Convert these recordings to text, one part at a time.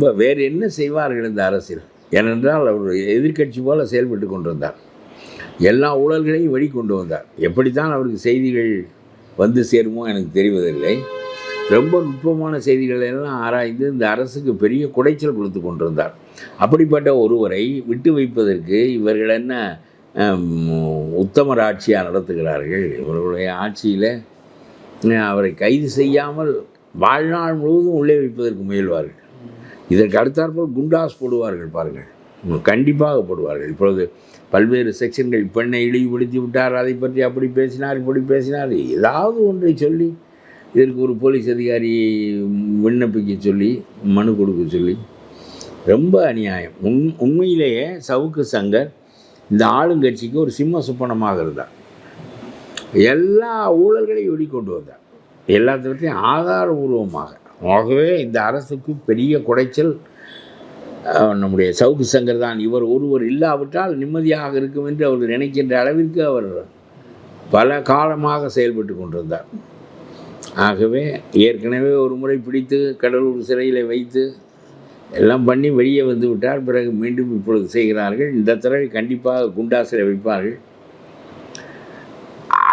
ரொம்ப வேறு என்ன செய்வார்கள் இந்த அரசில்? ஏனென்றால் அவர் எதிர்க்கட்சி போல செயல்பட்டு கொண்டிருந்தார். எல்லா ஊழல்களையும் வெளிக்கொண்டு வந்தார். எப்படித்தான் அவருக்கு செய்திகள் வந்து சேருமோ எனக்கு தெரிவதில்லை. ரொம்ப நுட்பமான செய்திகளை எல்லாம் ஆராய்ந்து இந்த அரசுக்கு பெரிய குடைச்சல் கொடுத்து கொண்டிருந்தார். அப்படிப்பட்ட ஒருவரை விட்டு வைப்பதற்கு இவர்கள் என்ன உத்தமர் ஆட்சியாக நடத்துகிறார்கள்? இவர்களுடைய ஆட்சியில் அவரை கைது செய்யாமல் வாழ்நாள் முழுவதும் உள்ளே வைப்பதற்கு முயல்வார்கள். இதற்கு அடுத்தாற்போல் குண்டாஸ் போடுவார்கள் பாருங்கள். கண்டிப்பாக போடுவார்கள். இப்பொழுது பல்வேறு செக்ஷன்கள் பெண்ணை இழிவுபடுத்தி விட்டார் அதை பற்றி அப்படி பேசினார் இப்படி பேசினார் ஏதாவது ஒன்றை சொல்லி இதற்கு ஒரு போலீஸ் அதிகாரியை விண்ணப்பிக்க சொல்லி மனு கொடுக்க சொல்லி ரொம்ப அநியாயம். உண் உண்மையிலேயே சவுக்கு சங்கர் இந்த ஆளுங்கட்சிக்கு ஒரு சிம்ம சுப்பனமாக இருந்தார். எல்லா ஊழல்களையும் வெளிக்கொண்டு வந்தார். எல்லாத்தையும் ஆதாரபூர்வமாக. ஆகவே இந்த அரசுக்கு பெரிய குடைச்சல் நம்முடைய சவுக்கு சங்கர் தான். இவர் ஒருவர் இல்லாவிட்டால் நிம்மதியாக இருக்கும் என்று அவர் நினைக்கின்ற அளவிற்கு அவர் பல காலமாக செயல்பட்டு கொண்டிருந்தார். ஆகவே ஏற்கனவே ஒரு முறை பிடித்து கடலூர் சிறையில் வைத்து எல்லாம் பண்ணி வெளியே வந்து விட்டார். பிறகு மீண்டும் இப்பொழுது செய்கிறார்கள். இந்த தடவை கண்டிப்பாக குண்டாசில் வைப்பார்கள்.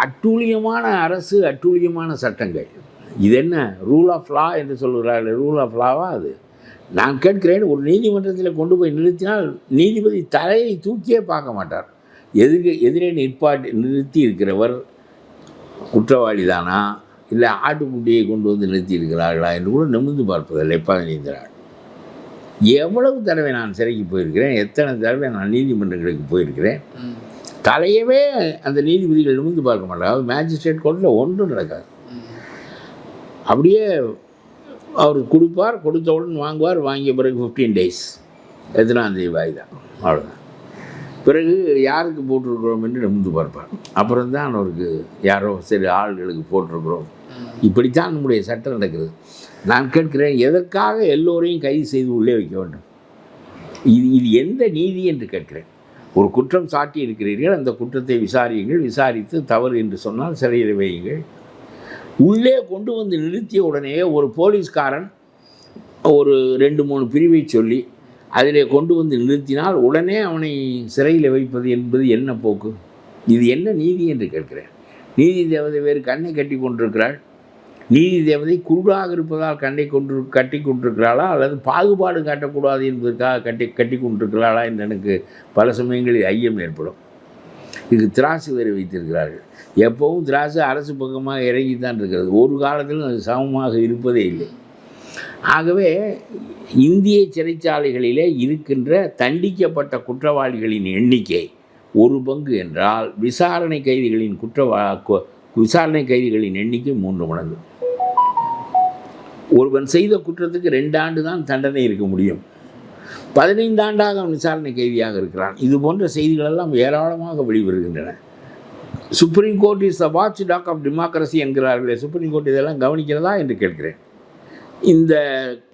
அட்டூழியமான அரசு அட்டூழியமான சட்டங்கள். இது என்ன ரூல் ஆஃப் லா என்று சொல்கிறார்கள் ரூல் ஆஃப் லாவா அது? நான் கேட்கிறேன் ஒரு நீதிமன்றத்தில் கொண்டு போய் நிறுத்தினால் நீதிபதி தலையை தூக்கியே பார்க்க மாட்டார். எதிர்க்கு எதிரே நிற்பாட்டி நிறுத்தி இருக்கிறவர் குற்றவாளி தானா? இல்லை ஆட்டுக்குட்டியை கொண்டு வந்து நிறுத்தி இருக்கிறார்களா என்று கூட நிமிர்ந்து பார்ப்பதில்லை பதினைந்து நாள். எவ்வளவு தடவை நான் சிறைக்கு போயிருக்கிறேன் எத்தனை தடவை நான் நீதிமன்றங்களுக்கு போயிருக்கிறேன்? தலையவே அந்த நீதிபதிகள் நிமிர்ந்து பார்க்க மாட்டாங்க மேஜிஸ்ட்ரேட் கோர்ட்டில் ஒன்றும் நடக்காது. அப்படியே அவர் கொடுப்பார் கொடுத்தவுடன் வாங்குவார் வாங்கிய பிறகு ஃபிஃப்டீன் டேஸ் எத்தனாந்தேதி வாய் தான் அவ்வளோதான் பிறகு யாருக்கு போட்டிருக்கிறோம் என்று நிமிர்ந்து பார்ப்பார். அப்புறம் தான் அவருக்கு யாரோ சரி ஆள்களுக்கு போட்டிருக்கிறோம். இப்படித்தான் நம்முடைய சட்டம் நடக்குது நான் கேட்கிறேன் எதற்காக எல்லோரையும் கைது செய்து உள்ளே வைக்க வேண்டும்? இது இது எந்த நீதி என்று கேட்கிறேன். ஒரு குற்றம் சாட்டி இருக்கிறீர்கள் அந்த குற்றத்தை விசாரியுங்கள் விசாரித்து தவறு என்று சொன்னால் சிறையில் வையுங்கள். உள்ளே கொண்டு வந்து நிறுத்திய உடனே ஒரு போலீஸ்காரன் ஒரு ரெண்டு மூணு பிரிவை சொல்லி அதிலே கொண்டு வந்து நிறுத்தினால் உடனே அவனை சிறையில் வைப்பது என்பது என்ன போக்கு? இது என்ன நீதி என்று கேட்கிறேன். நீதி தேவதை வேறு கண்ணை கட்டி கொண்டிருக்கிறாள். நீதி தேவதை குருடாக இருப்பதால் கண்ணை கொண்டு கட்டி கொண்டிருக்கிறாளா? அல்லது பாகுபாடு காட்டக்கூடாது என்பதற்காக கட்டி கட்டி கொண்டிருக்கிறாளா? என்று எனக்கு பல சமயங்களில் ஐயம் ஏற்படும். இதுக்கு திராசு வேறு வைத்திருக்கிறார்கள். எப்பவும் திராசு அரசு பக்கமாக இறங்கி தான் இருக்கிறது. ஒரு காலத்திலும் அது சமமாக இருப்பதே இல்லை. ஆகவே இந்திய சிறைச்சாலைகளிலே இருக்கின்ற தண்டிக்கப்பட்ட குற்றவாளிகளின் எண்ணிக்கை ஒரு பங்கு என்றால் விசாரணை கைதிகளின் குற்றவா விசாரணை கைதிகளின் எண்ணிக்கை மூன்று மடங்கு. ஒருவன் செய்த குற்றத்துக்கு ரெண்டு ஆண்டு தான் தண்டனை இருக்க முடியும். பதினைந்து ஆண்டாக அவன் விசாரணை கைதியாக இருக்கிறான். இது போன்ற செய்திகளெல்லாம் ஏராளமாக வெளிவருகின்றன. Supreme court is the watch dog of democracy என்கிறார்களே. Supreme court இதெல்லாம் கவனிக்கிறதா என்று கேட்கிறேன். இந்த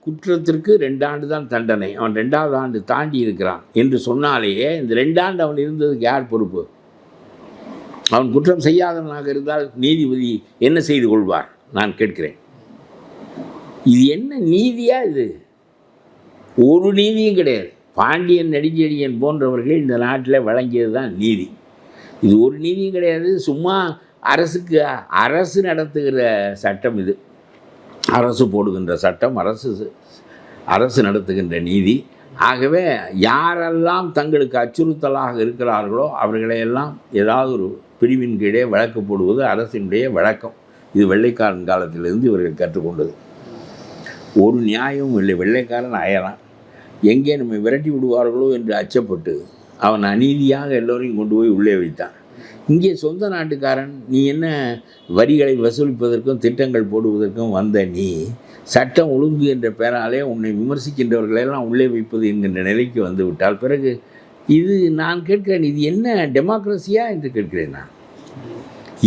குற்றத்திற்கு ரெண்டு ஆண்டு தான் தண்டனை. அவன் ரெண்டாவது ஆண்டு தாண்டி இருக்கிறான் என்று சொன்னாலேயே இந்த ரெண்டாண்டு அவன் இருந்ததுக்கு யார் பொறுப்பு? அவன் குற்றம் செய்யாதவனாக இருந்தால் நீதிபதி என்ன செய்து கொள்வார்? நான் கேட்கிறேன். இது என்ன நீதியா இது? ஒரு நீதியும் கிடையாது. பாண்டியன் நெடுஞ்செழியன் போன்றவர்கள் இந்த நாட்டில் வழங்கியது தான் நீதி. இது ஒரு நீதியும் கிடையாது. சும்மா அரசுக்கு அரசு நடத்துகிற சட்டம் இது. அரசு போடுகின்ற சட்டம் அரசு அரசு நடத்துகின்ற நீதி. ஆகவே யாரெல்லாம் தங்களுக்கு அச்சுறுத்தலாக இருக்கிறார்களோ அவர்களையெல்லாம் ஏதாவது ஒரு பிரிவின் கீழே வழக்கு போடுவது அரசினுடைய வழக்கம். இது வெள்ளைக்காரன் காலத்திலிருந்து இவர்கள் கற்றுக்கொண்டது. ஒரு நியாயமும் இல்லை. வெள்ளைக்காரன் அயறான் எங்கே நம்மை விரட்டி விடுவார்களோ என்று அச்சப்பட்டு அவன் அநீதியாக எல்லோரையும் கொண்டு போய் உள்ளே வைத்தான். இங்கே சொந்த நாட்டுக்காரன் நீ என்ன வரிகளை வசூலிப்பதற்கும் திட்டங்கள் போடுவதற்கும் வந்த நீ சட்டம் ஒழுங்கு என்ற பெயராலே உன்னை விமர்சிக்கின்றவர்களெல்லாம் உள்ளே வைப்பது என்கின்ற நிலைக்கு வந்து விட்டால் பிறகு இது நான் கேட்கிறேன் இது என்ன டெமோக்ரஸியா என்று கேட்கிறேன் நான்.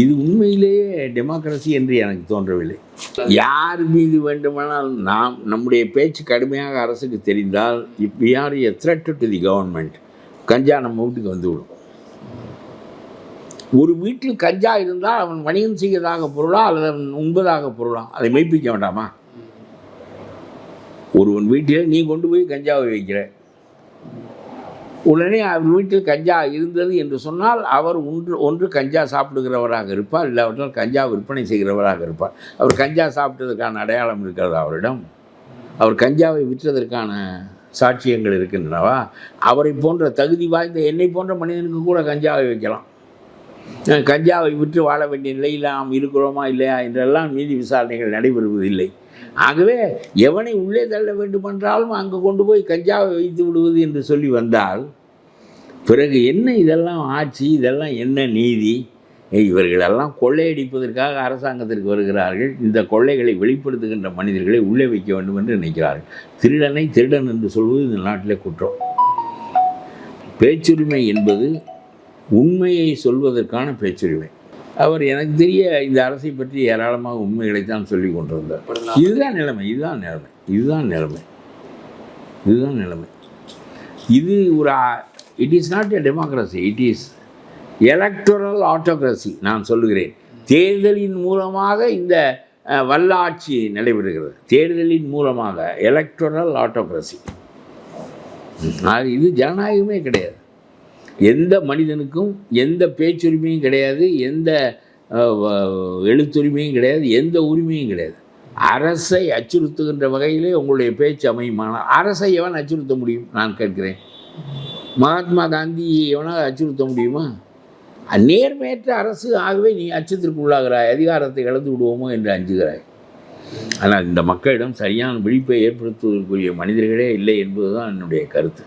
இது உண்மையிலேயே டெமோக்ரஸி என்று எனக்கு தோன்றவில்லை. யார் மீது வேண்டுமானால் நாம் நம்முடைய பேச்சு கடுமையாக அரசுக்கு தெரிந்தால் if we are a threat to the government கஞ்சா நம்ம வீட்டுக்கு வந்துவிடும். ஒரு வீட்டில் கஞ்சா இருந்தால் அவன் வணிகம் செய்யதாக பொருளா அல்லது அவன் உண்பதாக பொருளா? அதை மெய்ப்பிக்க வேண்டாமா? ஒருவன் வீட்டில் நீ கொண்டு போய் கஞ்சாவை வைக்கிற. உடனே அவர் வீட்டில் கஞ்சா இருந்தது என்று சொன்னால் அவர் ஒன்று ஒன்று கஞ்சா சாப்பிடுகிறவராக இருப்பார் இல்லாவிட்டால் கஞ்சா விற்பனை செய்கிறவராக இருப்பார். அவர் கஞ்சா சாப்பிட்டதற்கான அடையாளம் இருக்கிறது அவரிடம்? அவர் கஞ்சாவை விற்றதற்கான சாட்சியங்கள் இருக்கின்றனவா? அவரை போன்ற தகுதி வாய்ந்த என்னை போன்ற மனிதனுக்கு கூட கஞ்சாவை வைக்கலாம். கஞ்சாவை விற்று வாழ வேண்டிய நிலையில் நாம் இருக்கிறோமா இல்லையா என்றெல்லாம் நீதி விசாரணைகள் நடைபெறுவதில்லை. ஆகவே எவனை உள்ளே தள்ள வேண்டுமென்றாலும் அங்கு கொண்டு போய் கஞ்சாவை வைத்து விடுவது என்று சொல்லி வந்தால் பிறகு என்ன இதெல்லாம் ஆட்சி இதெல்லாம் என்ன நீதி? இவர்களெல்லாம் கொள்ளையடிப்பதற்காக அரசாங்கத்திற்கு வருகிறார்கள். இந்த கொள்ளைகளை வெளிப்படுத்துகின்ற மனிதர்களை உள்ளே வைக்க வேண்டும் என்று நினைக்கிறார்கள். திருடனை திருடன் என்று சொல்வது இந்த நாட்டிலே குற்றம். பேச்சுரிமை என்பது உண்மையை சொல்வதற்கான பேச்சுரிமை. அவர் எனக்கு தெரிய இந்த அரசை பற்றி ஏராளமாக உண்மைகளைத்தான் சொல்லி கொண்டிருந்தார். இதுதான் நிலைமை இதுதான் நிலைமை இதுதான் நிலைமை. இதுதான் நிலைமை. இது ஒரு it is not a democracy it is electoral autocracy நான் சொல்லுகிறேன். தேர்தலின் மூலமாக இந்த வல்லாட்சி நடைபெறுகிறது. தேர்தலின் மூலமாக எலக்டோரல் ஆட்டோக்ரஸி இது ஜனநாயகமே கிடையாது. எந்த மனிதனுக்கும் எந்த பேச்சுரிமையும் கிடையாது எந்த எழுத்துரிமையும் கிடையாது எந்த உரிமையும் கிடையாது. அரசை அச்சுறுத்துகின்ற வகையிலே உங்களுடைய பேச்சு அமையுமானால் அரசை எவன் அச்சுறுத்த முடியும்? நான் கேட்கிறேன். மகாத்மா காந்தி எவனால் அச்சுறுத்த முடியுமா? நேர்மையற்ற அரசு ஆகவே நீ அச்சத்திற்கு உள்ளாகிறாய் அதிகாரத்தை இழந்து விடுவோமோ என்று அஞ்சுகிறாய். ஆனால் இந்த மக்களிடம் சரியான விழிப்பை ஏற்படுத்துவதற்குரிய மனிதர்களே இல்லை என்பதுதான் என்னுடைய கருத்து.